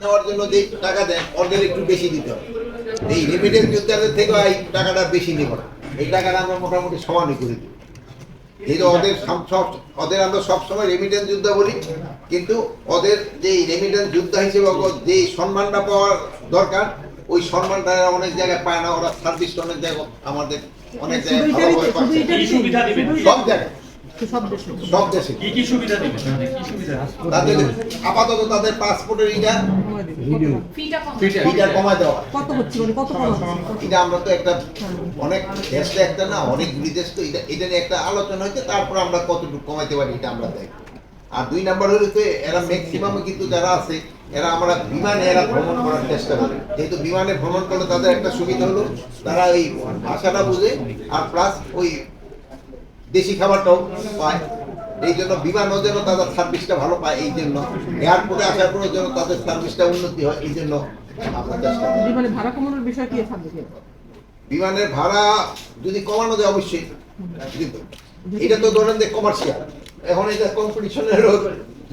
নেওয়ার জন্য যে টাকা দেন ওদের একটু বেশি দিতে হবে। এই রেমিটেন্স যোদ্ধাদের থেকে এই টাকাটা বেশি নেব না। এই টাকাটা আমরা মোটামুটি সমানই করে দিই যেহেতু ওদের সব- ওদের আমরা সবসময় রেমিটেন্স যোদ্ধা বলি কিন্তু ওদের যে রেমিটেন্স যোদ্ধা হিসেবে যে সম্মানটা পাওয়ার দরকার ওই সম্মানটা অনেক জায়গায় পায় না। ওরা সার্ভিসটা অনেক জায়গায় আমাদের অনেক জায়গায় ভালোভাবে সব জায়গায়। সব দেশে। সব দেশে। কি কি সুবিধা দিবেন মানে কি সুবিধা? তাদের আপাতত তাদের পাসপোর্টের ইটা দিবে। ইটা কমায় দেওয়া কত হচ্ছে মানে কত কমাচ্ছে? এটা আমরা তো একটা অনেক দেশটা একটা না অনেক বিদেশ তো এটা এটা নিয়ে একটা আলোচনা হয়েছে তারপর আমরা কতটুকু কমাইতে পারি এটা আমরা দেখব। আর দুই নাম্বার হলো তো এরা ম্যাক্সিমাম কিন্তু যারা আছে এরা আমরা বিমানে এরা ভ্রমণ করার চেষ্টা করে। যেহেতু বিমানে ভ্রমণ করলে তাদের একটা সুবিধা হলো তারা ওই ভাষাটা বুঝে আর প্লাস ওই দেশি খাবারটাও পায়। এই জন্য বিমানও যেন তাদের সার্ভিসটা ভালো পায় এই জন্য। এয়ারপোর্টে আসার পরেও যেন তাদের সার্ভিসটা উন্নতি হয় এই জন্য আমরা চেষ্টা করি। বিমানে ভাড়া কমানোর বিষয় কি থাকবে বিমানের ভাড়া যদি কমানো যায় অবশ্যই। এটা তো ধরেন যে কমার্শিয়াল এখন এটা কম্পিটিশনের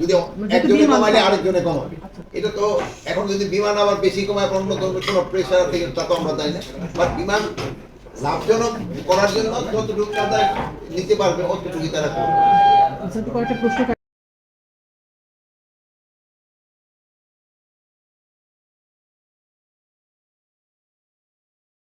যদি একজনে বিমান কমাইলে কমায়। আরেকজনে কমাবে। এটা তো এখন যদি বিমান আবার বেশি কমায় অন্য কোনো প্রেশার থেকে তা তো আমরা জানি না। বাট বিমান লাভজনক করার জন্য যতটুকু তারা নিতে পারবে অতটুকু তারা করবে।